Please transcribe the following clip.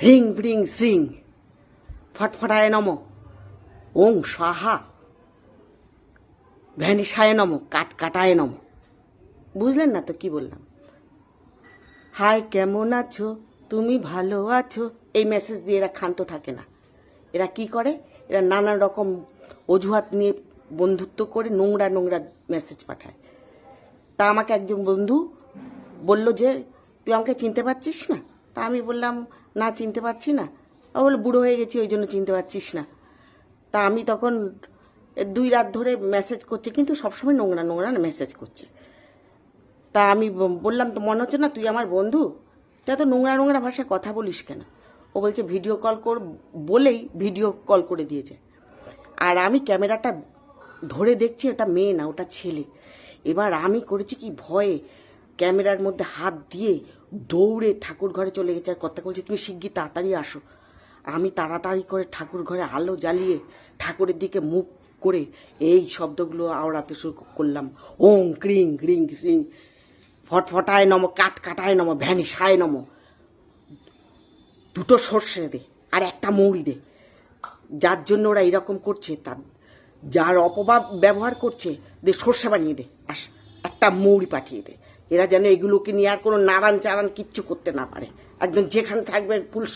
হ্রিং bring শ্রিং। ফটফটায় নম। ওং সাহা ভ্যানিসায় নম কাট কাটায় নম। বুঝলেন না তো কি বললাম? হাই, কেমন আছো? তুমি ভালো আছো? এই মেসেজ দিয়ে এরা ক্ষান্ত থাকে না। এরা কি করে? এরা নানা রকম অজুহাত নিয়ে বন্ধুত্ব করে নোংরা নোংরা মেসেজ পাঠায়। তা আমাকে একজন বন্ধু বলল যে, তুই আমাকে চিনতে পারছিস না? তা আমি বললাম না চিনতে পারছি না। ও বলে, বুড়ো হয়ে গেছি, ওই জন্য চিনতে পারছিস না। তা আমি তখন দুই রাত ধরে মেসেজ করছে, কিন্তু সবসময় নোংরা নোংরা মেসেজ করছে। তা আমি বললাম, তো মনে হচ্ছে না তুই আমার বন্ধু? তুই এত নোংরা নোংরা ভাষায় কথা বলিস কেন? ও বলছে, ভিডিও কল কর, বলেই ভিডিও কল করে দিয়েছে। আর আমি ক্যামেরাটা ধরে দেখছি ওটা মেয়ে না, ওটা ছেলে। এবার আমি করেছি কি, ভয়ে ক্যামেরার মধ্যে হাত দিয়ে দৌড়ে ঠাকুর ঘরে চলে গেছে। আর কথা বলছে, তুমি শিগগির তাড়াতাড়ি আসো। আমি তাড়াতাড়ি করে ঠাকুর ঘরে আলো জ্বালিয়ে ঠাকুরের দিকে মুখ করে এই শব্দগুলো আওড়াতে শুরু করলাম। ওং ক্রিং ক্রিং ক্রিং। ফটফটায় নম, কাট কাটায় নম, ভ্যানিসায় নম। দুটো সর্ষে দে আর একটা মৌরি দে। যার জন্য ওরা এরকম করছে, তার যার অপবাদ ব্যবহার করছে, দে সর্ষে বানিয়ে দে। আস, একটা মৌরি পাঠিয়ে দে। এরা যেন এগুলোকে নিয়ে আর কোনো নাড়ান চাড়ান কিচ্ছু করতে না পারে। একদম যেখানে থাকবে ফুল